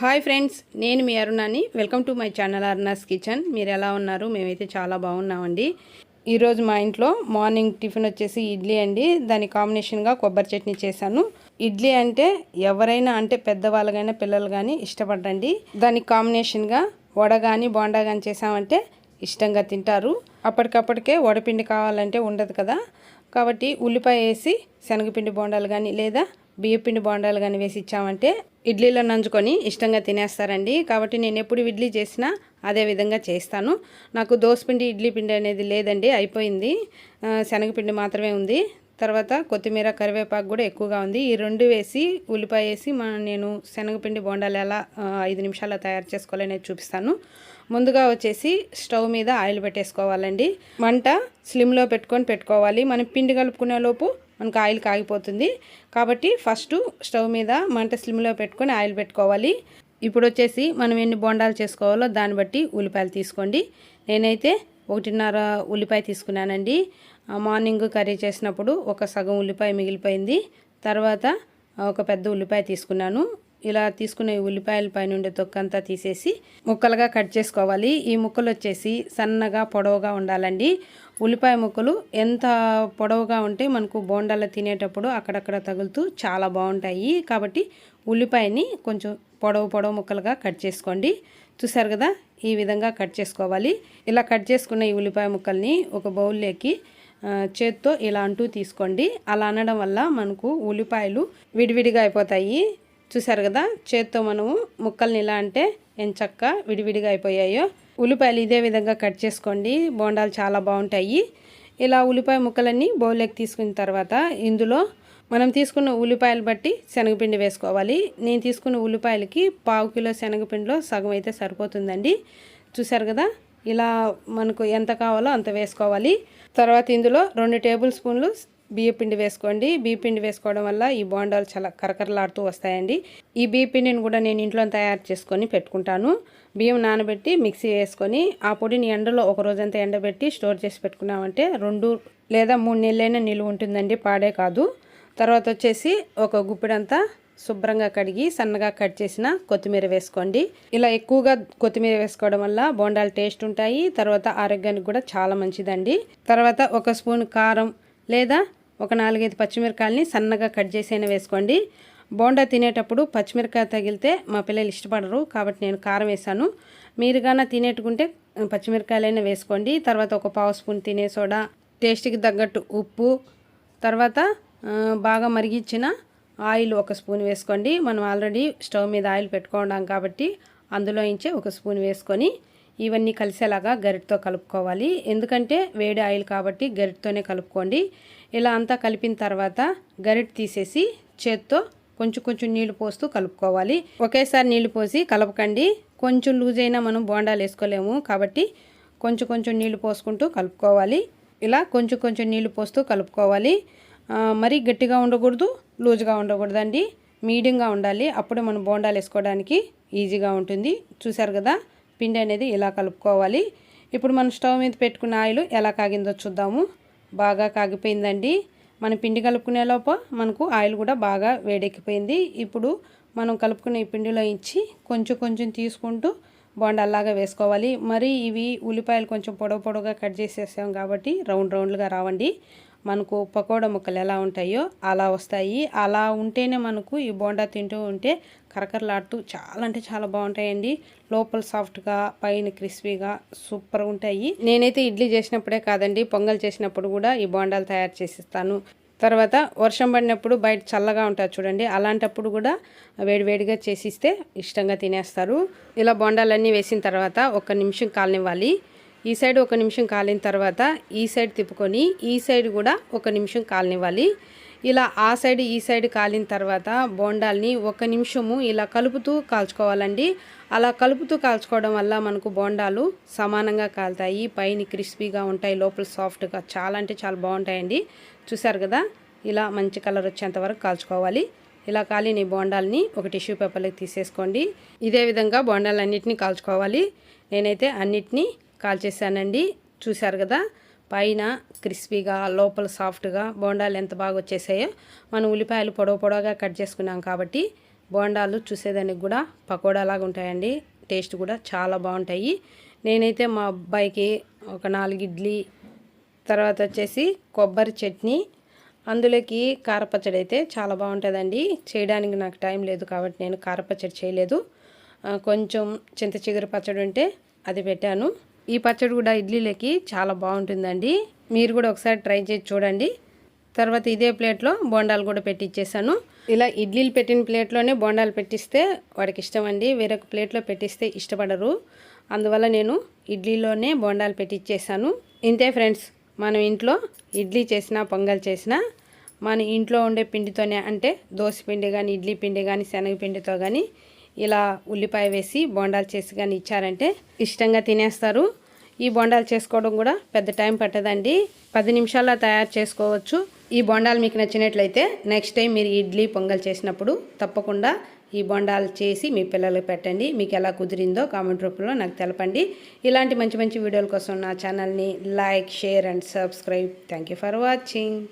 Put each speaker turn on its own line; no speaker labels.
Hi friends నేను మీ అరుణాని. Welcome to my channel Aruna's kitchen. మీరు ఎలా ఉన్నారు? మేమైతే చాలా బాగున్నామండి. ఈరోజు మా ఇంట్లో మార్నింగ్ టిఫిన్ వచ్చేసి ఇడ్లీ అండి. దాని కాంబినేషన్గా కొబ్బరి చట్నీ చేశాను. ఇడ్లీ అంటే ఎవరైనా అంటే పెద్దవాళ్ళకైనా పిల్లలు కానీ ఇష్టపడండి దానికి కాంబినేషన్గా వడ కానీ బోండా కానీ చేసామంటే ఇష్టంగా తింటారు. అప్పటికప్పటికే వడపిండి కావాలంటే ఉండదు కదా. కాబట్టి ఉల్లిపాయ వేసి శనగపిండి బోండాలు కానీ లేదా బియ్యపిండి బోండాలు కానీ వేసి ఇచ్చామంటే ఇడ్లీలో నంచుకొని ఇష్టంగా తినేస్తారండి. కాబట్టి నేను ఎప్పుడు ఇడ్లీ చేసినా అదే విధంగా చేస్తాను. నాకు దోసపిండి ఇడ్లీ పిండి అనేది లేదండి అయిపోయింది. శనగపిండి మాత్రమే ఉంది. తర్వాత కొత్తిమీర కరివేపాకు కూడా ఎక్కువగా ఉంది. ఈ రెండు వేసి ఉల్లిపాయ వేసి మన నేను శనగపిండి బోండాలు ఎలా ఐదు నిమిషాల్లో తయారు చేసుకోవాలనేది చూపిస్తాను. ముందుగా వచ్చేసి స్టవ్ మీద ఆయిల్ పెట్టేసుకోవాలండి. మంట స్లిమ్లో పెట్టుకొని పెట్టుకోవాలి. మనం పిండి కలుపుకునే లోపు మనకు ఆయిల్ కాగిపోతుంది. కాబట్టి ఫస్ట్ స్టవ్ మీద మంట స్లిమ్లో పెట్టుకొని ఆయిల్ పెట్టుకోవాలి. ఇప్పుడు వచ్చేసి మనం ఎన్ని బొండాలు చేసుకోవాలో దాన్ని బట్టి ఉల్లిపాయలు తీసుకోండి. నేనైతే ఒకటిన్నర ఉల్లిపాయ తీసుకున్నానండి. మార్నింగ్ కర్రీ చేసినప్పుడు ఒక సగం ఉల్లిపాయ మిగిలిపోయింది. తర్వాత ఒక పెద్ద ఉల్లిపాయ తీసుకున్నాను. ఇలా తీసుకున్న ఉల్లిపాయల పైన ఉండే తొక్కంతా తీసేసి ముక్కలుగా కట్ చేసుకోవాలి. ఈ ముక్కలు వచ్చేసి సన్నగా పొడవుగా ఉండాలండి. ఉల్లిపాయ ముక్కలు ఎంత పొడవుగా ఉంటే మనకు బోండాలు తినేటప్పుడు అక్కడక్కడ తగులుతూ చాలా బాగుంటాయి. కాబట్టి ఉల్లిపాయని కొంచెం పొడవు పొడవు ముక్కలుగా కట్ చేసుకోండి. చూసారు కదా? ఈ విధంగా కట్ చేసుకోవాలి. ఇలా కట్ చేసుకున్న ఈ ఉల్లిపాయ ముక్కల్ని ఒక బౌల్లోకి చేత్తో ఇలా అంటూ తీసుకోండి. అలా అనడం వల్ల మనకు ఉల్లిపాయలు విడివిడిగా అయిపోతాయి. చూసారు కదా? చేత్తో మనము ముక్కల్ని ఇలా అంటే ఎంచక్క విడివిడిగా అయిపోయాయో. ఉల్లిపాయలు ఇదే విధంగా కట్ చేసుకోండి. బోండాలు చాలా బాగుంటాయి. ఇలా ఉల్లిపాయ ముక్కలన్నీ బౌల్లోకి తీసుకున్న తర్వాత ఇందులో మనం తీసుకున్న ఉల్లిపాయలు బట్టి శనగపిండి వేసుకోవాలి. నేను తీసుకున్న ఉల్లిపాయలకి పావు కిలో శనగపిండిలో సగం అయితే సరిపోతుందండి. చూసారు కదా? ఇలా మనకు ఎంత కావాలో అంత వేసుకోవాలి. తర్వాత ఇందులో రెండు టేబుల్ స్పూన్లు బియ్యపిండి వేసుకోండి. బియ్యపిండి వేసుకోవడం వల్ల ఈ బోండాలు చాలా కరకరలాడుతూ వస్తాయండి. ఈ బియ్యపిండిని కూడా నేను ఇంట్లో తయారు చేసుకొని పెట్టుకుంటాను. బియ్యం నానబెట్టి మిక్సీ వేసుకొని ఆ పొడిని ఎండలో ఒక రోజంతా ఎండబెట్టి స్టోర్ చేసి పెట్టుకున్నామంటే రెండు లేదా మూడు నెలలైనా నిలువ ఉంటుందండి. పాడే కాదు. తర్వాత వచ్చేసి ఒక గుప్పిడంతా శుభ్రంగా కడిగి సన్నగా కట్ చేసిన కొత్తిమీర వేసుకోండి. ఇలా ఎక్కువగా కొత్తిమీర వేసుకోవడం వల్ల బోండాలు టేస్ట్ ఉంటాయి. తర్వాత ఆరోగ్యానికి కూడా చాలా మంచిదండి. తర్వాత ఒక స్పూన్ కారం లేదా ఒక నాలుగైదు పచ్చిమిరకాయలని సన్నగా కట్ చేసైనా వేసుకోండి. బోండా తినేటప్పుడు పచ్చిమిరకాయ తగిలితే మా పిల్లలు ఇష్టపడరు కాబట్టి నేను కారం వేసాను. మీరు గాన తినేట్టుకుంటే పచ్చిమిరకాయలైనా వేసుకోండి. తర్వాత ఒక పావు స్పూన్ తినే సోడా టేస్ట్కి తగ్గట్టు ఉప్పు తర్వాత బాగా మరిగించిన ఆయిల్ ఒక స్పూన్ వేసుకోండి. మనం ఆల్రెడీ స్టవ్ మీద ఆయిల్ పెట్టుకున్నాం కాబట్టి అందులో ఇంచే ఒక స్పూన్ వేసుకొని ఇవన్నీ కలిసేలాగా గరిటతో కలుపుకోవాలి. ఎందుకంటే వేడి ఆయిల్ కాబట్టి గరిటతోనే కలుపుకోండి. ఇలా అంతా కలిపిన తర్వాత గరిట తీసేసి చేత్తో కొంచెం కొంచెం నీళ్ళు పోస్తూ కలుపుకోవాలి. ఒకేసారి నీళ్ళు పోసి కలపకండి. కొంచెం లూజ్ అయినా మనం బోండాలు వేసుకోలేము కాబట్టి కొంచెం కొంచెం నీళ్ళు పోసుకుంటూ కలుపుకోవాలి. ఇలా కొంచెం కొంచెం నీళ్ళు పోస్తూ కలుపుకోవాలి. మరీ గట్టిగా ఉండకూడదు లూజ్గా ఉండకూడదండి. మీడియంగా ఉండాలి. అప్పుడే మనం బోండాలు వేసుకోవడానికి ఈజీగా ఉంటుంది. చూసారు కదా? పిండి అనేది ఇలా కలుపుకోవాలి? ఇప్పుడు మనం స్టవ్ మీద పెట్టుకున్న ఆయిల్ ఎలా కాగిందో చూద్దాము. బాగా కాగిపోయిందండి. మనం పిండి కలుపుకునే లోప మనకు ఆయిల్ కూడా బాగా వేడెక్కిపోయింది. ఇప్పుడు మనం కలుపుకునే ఈ పిండిలో ఇచ్చి కొంచెం కొంచెం తీసుకుంటూ బోండాల్లాగా వేసుకోవాలి. మరి ఇవి ఉల్లిపాయలు కొంచెం పొడవు పొడవుగా కట్ చేసేసాం కాబట్టి రౌండ్ రౌండ్లుగా రావండి. మనకు పకోడా ముక్కలు ఎలా ఉంటాయో అలా వస్తాయి. అలా ఉంటేనే మనకు ఈ బోండా తింటూ ఉంటే కరకరలాడుతూ చాలా అంటే చాలా బాగుంటాయండి. లోపల సాఫ్ట్గా పైన క్రిస్పీగా సూపర్గా ఉంటాయి. నేనైతే ఇడ్లీ చేసినప్పుడే కాదండి పొంగల్ చేసినప్పుడు కూడా ఈ బోండాలు తయారు చేసిస్తాను. తర్వాత వర్షం పడినప్పుడు బయట చల్లగా ఉంటుంది చూడండి అలాంటప్పుడు కూడా వేడివేడిగా చేసిస్తే ఇష్టంగా తినేస్తారు. ఇలా బొండాలన్నీ వేసిన తర్వాత ఒక నిమిషం కాలనివ్వాలి. ఈ సైడ్ ఒక నిమిషం కాలిన తర్వాత ఈ సైడ్ తిప్పుకొని ఈ సైడ్ కూడా ఒక నిమిషం కాలనివ్వాలి. ఇలా ఆ సైడ్ ఈ సైడ్ కాలిన తర్వాత బోండాల్ని ఒక నిమిషము ఇలా కలుపుతూ కాల్చుకోవాలండి. అలా కలుపుతూ కాల్చుకోవడం వల్ల మనకు బోండాలు సమానంగా కాలుతాయి పైన క్రిస్పీగా ఉంటాయి లోపల సాఫ్ట్గా చాలా అంటే చాలా బాగుంటాయండి. చూసారు కదా? ఇలా మంచి కలర్ వచ్చేంత వరకు కాల్చుకోవాలి. ఇలా కాలిన ఈ బోండాలని ఒక టిష్యూ పేపర్లోకి తీసేసుకోండి. ఇదే విధంగా బోండాలన్నింటినీ కాల్చుకోవాలి. నేనైతే అన్నిటినీ కాల్చేసానండి చూశారు కదా పైన క్రిస్పీగా లోపల సాఫ్ట్గా బోండాలు ఎంత బాగా వచ్చేసాయో మనం ఉల్లిపాయలు పొడవు పొడవుగా కట్ చేసుకున్నాం కాబట్టి బోండాలు చూసేదానికి కూడా పకోడాలాగా ఉంటాయండి. టేస్ట్ కూడా చాలా బాగుంటాయి. నేనైతే మా అబ్బాయికి ఒక నాలుగు ఇడ్లీ తర్వాత వచ్చేసి కొబ్బరి చట్నీ అందులోకి కారపచ్చడి అయితే చాలా బాగుంటుందండి. చేయడానికి నాకు టైం లేదు కాబట్టి నేను కారపచ్చడి చేయలేదు. కొంచెం చింత చిగురు పచ్చడి ఉంటే అది పెట్టాను. ఈ పచ్చడి కూడా ఇడ్లీలకి చాలా బాగుంటుందండి. మీరు కూడా ఒకసారి ట్రై చేసి చూడండి. తర్వాత ఇదే ప్లేట్లో బోండాలు కూడా పెట్టిచ్చేసాను. ఇలా ఇడ్లీలు పెట్టిన ప్లేట్లోనే బోండాలు పెట్టిస్తే వాడికి ఇష్టం అండి వేరొక ప్లేట్లో పెట్టిస్తే ఇష్టపడరు. అందువల్ల నేను ఇడ్లీలోనే బోండాలు పెట్టించేసాను ఇంతే ఫ్రెండ్స్ మనం ఇంట్లో ఇడ్లీ చేసినా పొంగల్ చేసినా మన ఇంట్లో ఉండే పిండితోనే అంటే దోశ పిండి కానీ ఇడ్లీ పిండి కానీ శనగపిండితో కానీ ఇలా ఉల్లిపాయ వేసి బోండాలు చేసి కానీ ఇచ్చారంటే ఇష్టంగా తినేస్తారు. ఈ బొండాలు చేసుకోవడం కూడా పెద్ద టైం పట్టదండి. పది నిమిషాల్లో తయారు చేసుకోవచ్చు. ఈ బొండాలు మీకు నచ్చినట్లయితే నెక్స్ట్ టైం మీరు ఇడ్లీ పొంగల్ చేసినప్పుడు తప్పకుండా ఈ బొండాలు చేసి మీ పిల్లలకు పెట్టండి. మీకు ఎలా కుదిరిందో కామెంట్ రూపంలో నాకు తెలపండి. ఇలాంటి మంచి మంచి వీడియోల కోసం నా ఛానల్ని like share and subscribe. Thank you for watching.